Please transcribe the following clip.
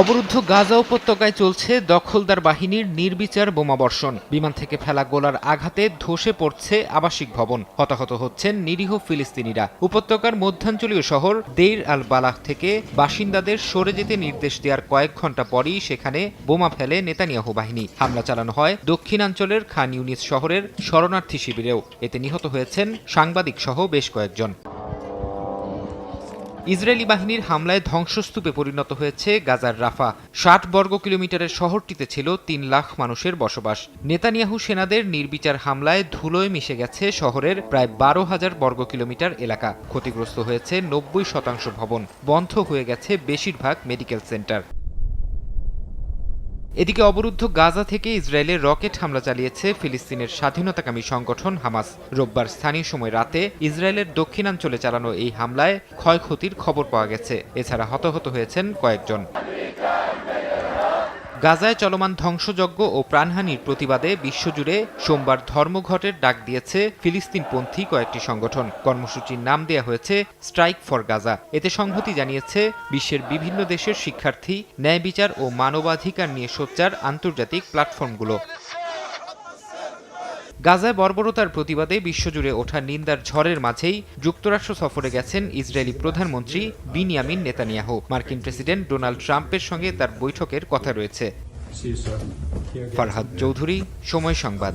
অবরুদ্ধ গাজা উপত্যকায় চলছে দখলদার বাহিনীর নির্বিচার বোমাবর্ষণ। বিমান থেকে ফেলা গোলার আঘাতে ধসে পড়ছে আবাসিক ভবন। হতাহত হচ্ছেন নিরীহ ফিলিস্তিনিরা। উপত্যকার মধ্যাঞ্চলীয় শহর দেইর আল বালাহ থেকে বাসিন্দাদের সরে যেতে নির্দেশ দেওয়ার কয়েক ঘণ্টা পরই সেখানে বোমা ফেলে নেতানিয়াহু বাহিনী। হামলা চালানো হয় দক্ষিণাঞ্চলের খান ইউনিস শহরের শরণার্থী শিবিরেও। এতে নিহত হয়েছেন সাংবাদিক সহ বেশ কয়েকজন। ইসরায়েলি বাহিনীর হামলায় ধ্বংসস্তূপে পরিণত হয়েছে গাজার রাফা। ষাট বর্গ কিলোমিটারের শহরটিতে ছিল তিন লাখ মানুষের বসবাস। নেতানিয়াহু সেনাদের নির্বিচার হামলায় ধুলোয় মিশে গেছে শহরের প্রায় বারো হাজার বর্গ কিলোমিটার এলাকা। ক্ষতিগ্রস্ত হয়েছে নব্বই শতাংশ ভবন। বন্ধ হয়ে গেছে বেশিরভাগ মেডিকেল সেন্টার। এদিকে অবরুদ্ধ গাজা থেকে ইসরায়েলের রকেট হামলা চালিয়েছে ফিলিস্তিনের স্বাধীনতাকামী সংগঠন হামাস। রোববার স্থানীয় সময় রাতে ইসরায়েলের দক্ষিণাঞ্চলে চালানো এই হামলায় ক্ষয়ক্ষতির খবর পাওয়া গেছে। এছাড়া হতাহত হয়েছেন কয়েকজন। গাজায় চলমান ধ্বংসযজ্ঞ ও প্রাণহানির প্রতিবাদে বিশ্বজুড়ে সোমবার ধর্মঘটের ডাক দিয়েছে ফিলিস্তিনপন্থী কয়েকটি সংগঠন। কর্মসূচির নাম দেয়া হয়েছে স্ট্রাইক ফর গাজা। এতে সংহতি জানিয়েছে বিশ্বের বিভিন্ন দেশের শিক্ষার্থী ন্যায় বিচার ও মানবাধিকার নিয়ে সোচ্চার আন্তর্জাতিক প্ল্যাটফর্মগুলো। গাজায় বর্বরতার প্রতিবাদে বিশ্বজুড়ে ওঠা নিন্দার ঝড়ের মাঝেই যুক্তরাষ্ট্র সফরে গেছেন ইসরায়েলি প্রধানমন্ত্রী বিনিয়ামিন নেতানিয়াহু মার্কিন প্রেসিডেন্ট ডোনাল্ড ট্রাম্পের সঙ্গে তার বৈঠকের কথা রয়েছে. ফারহাদ চৌধুরী, সময় সংবাদ